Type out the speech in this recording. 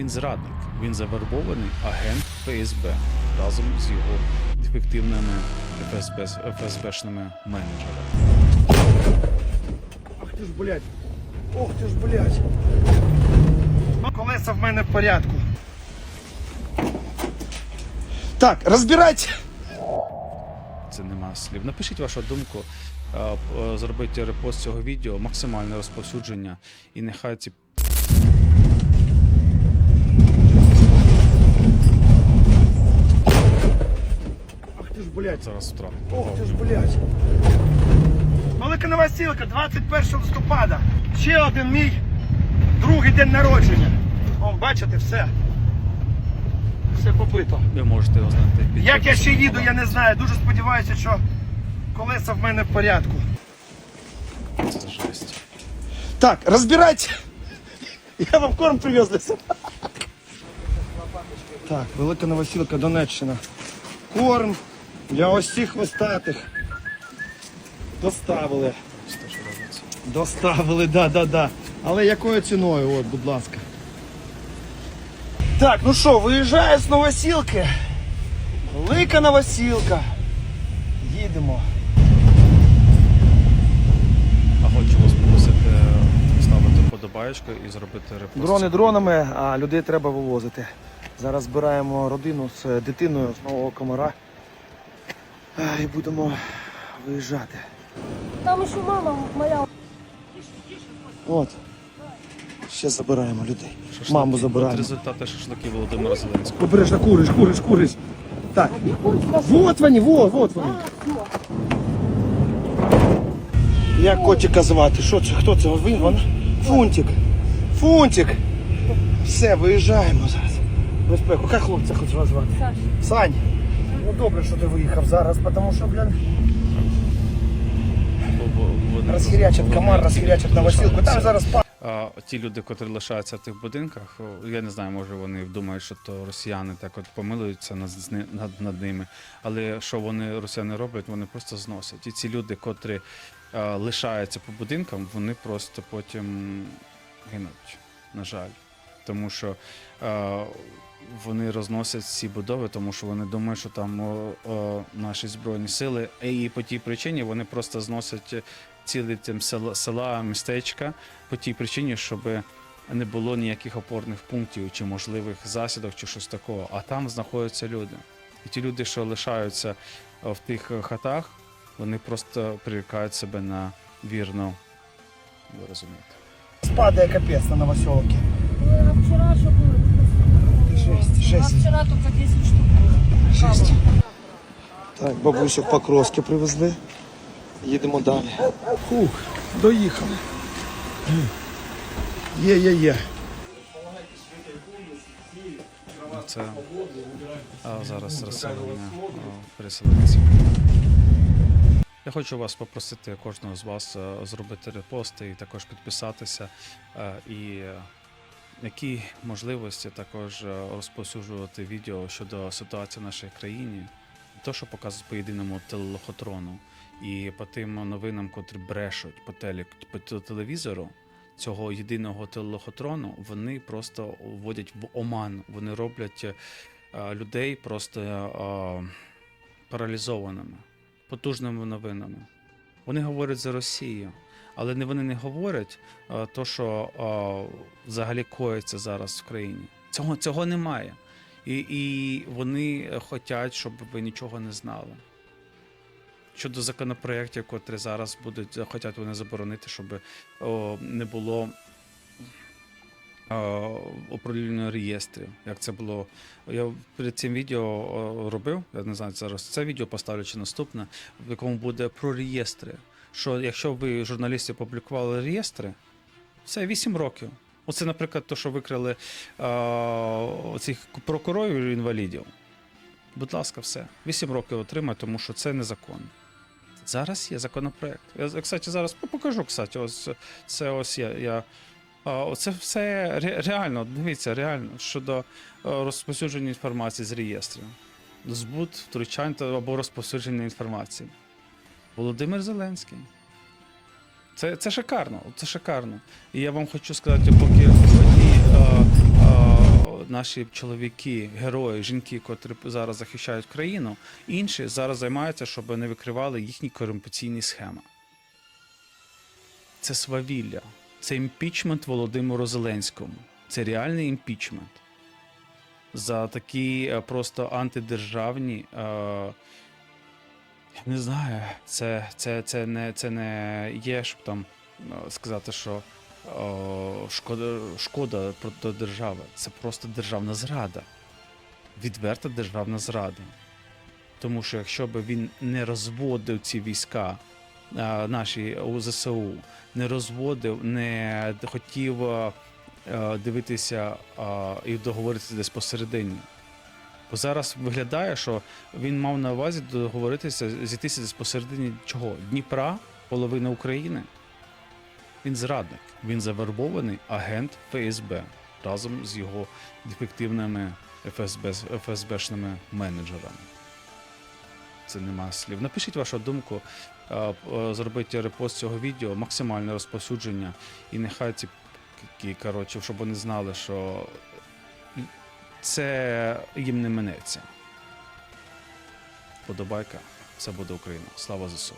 Він зрадник, він завербований агент ФСБ разом з його ефективними ФСБ, ФСБшними менеджерами. Ах ти ж, блядь. Ох ти ж, блядь. Колеса в мене в порядку. Так, розбирайте. Це нема слів. Напишіть вашу думку, зробіть репост цього відео, максимальне розповсюдження, і нехай ці ж, блядь. зараз втратять. Ох ти ж, блядь. Велика новосілка, 21 листопада. Ще один мій другий день народження. О, бачите, все. Все побито. Ви можете його знайти. під Як я ще їду, я не знаю. Дуже сподіваюся, що колеса в мене в порядку. Це жесть. Так, разбирайте. Я вам корм привез для себе. Так, велика новосілка Донеччина. Корм для ось цих хвостатих. Доставили. Доставили, да, да, да. Але якою ціною, от, будь ласка. Так, ну що, виїжджаю з новосілки. Велика новосілка. Їдемо. А хочу вас попросити ставити подобаєчку і зробити репост. Дрони дронами, а людей треба вивозити. Зараз збираємо родину з дитиною з нового комара. І будемо виїжджати. Там еще мама моя. От. Ще забираємо людей. Шашлики. Маму От забираємо. результати шашликів Володимира Зеленського. Обережно куриш, куриш, куриш. Так. Вот вони, вот, вот вони. Як котика звати? Що це? Хто це? Він, вона? Фунтик. Фунтик. Все, виїжджаємо зараз. Безпеку. Як хлопця хоч вас звати? Сань. Ну добре, що ти виїхав зараз, тому що, блін, розхірячать комар, розхірячать новосілку. Там зараз. А ті люди, котрі лишаються в тих будинках, я не знаю, може вони думають, що то росіяни так от помилуються над, над, над ними. Але що вони росіяни роблять, вони просто зносять. І ці люди, котрі е, лишаються по будинкам, вони просто потім гинуть, на жаль. Тому що е, вони розносять ці будови, тому що вони думають, що там о, о, наші збройні сили. І по тій причині вони просто зносять цілі тим села, села, містечка по тій причині, щоб не було ніяких опорних пунктів чи можливих засідок, чи щось такого. А там знаходяться люди. І ті люди, що лишаються е, в тих хатах, вони просто прирікають себе на вірну. Ви розумієте. Спадає капець на новосілки. А вчера что было? Жесть, А жесть. вчера только 10 штук было. Жесть. Так, бабусю покроски привезли. Їдемо далі. Фух, доїхали. Є, є, є. Це а, зараз розселення переселенців. Я хочу вас попросити кожного з вас е, зробити репости і також підписатися. е, І е, які можливості також е, розповсюджувати відео щодо ситуації в нашій країні, то, що показують по єдиному телелохотрону, і по тим новинам, котрі брешуть по, телек, по телевізору, цього єдиного телелохотрону, вони просто вводять в оман. Вони роблять е, людей просто е, паралізованими, потужними новинами. Вони говорять за Росію, але вони не говорять то, що взагалі коїться зараз в країні. Цього, цього немає. І, і вони хочуть, щоб ви нічого не знали. Щодо законопроєктів, котрі зараз будуть, хочуть вони заборонити, щоб о, не було о, реєстрів. Як це було. Я перед цим відео робив, я не знаю, зараз це відео поставлю чи наступне, в якому буде про реєстри. Що якщо ви журналісти публікували реєстри, це 8 років. Оце, наприклад, то, що викрили е, цих прокурорів інвалідів. Будь ласка, все. 8 років отримай, тому що це незаконно. Зараз є законопроект. Я, кстати, зараз покажу, кстати, ось це ось я. я Оце все реально, дивіться, реально щодо розповсюдження інформації з реєстрів. Збут, втручань або розповсюдження інформації. Володимир Зеленський. Це, це шикарно, це шикарно. І я вам хочу сказати, поки одні е, е, наші чоловіки, герої, жінки, котрі зараз захищають країну, інші зараз займаються, щоб не викривали їхні корумпаційні схеми. Це свавілля, це імпічмент Володимиру Зеленському. Це реальний імпічмент за такі е, просто антидержавні. Е, я не знаю, це, це, це, не, це не є, щоб там е, сказати, що о, шкода, шкода проти держави. Це просто державна зрада. Відверта державна зрада. Тому що якщо б він не розводив ці війська, е, наші УЗСУ, не розводив, не хотів е, дивитися і договоритися десь посередині. Бо зараз виглядає, що він мав на увазі договоритися, зійтися посередині чого? Дніпра, половина України. Він зрадник, він завербований агент ФСБ разом з його дефективними ФСБ, ФСБшними менеджерами. Це нема слів. Напишіть вашу думку, е, е, зробіть репост цього відео, максимальне розповсюдження, і нехай ці коротше, щоб вони знали, що це їм не минеться. Подобайка, це буде Україна. Слава ЗСУ.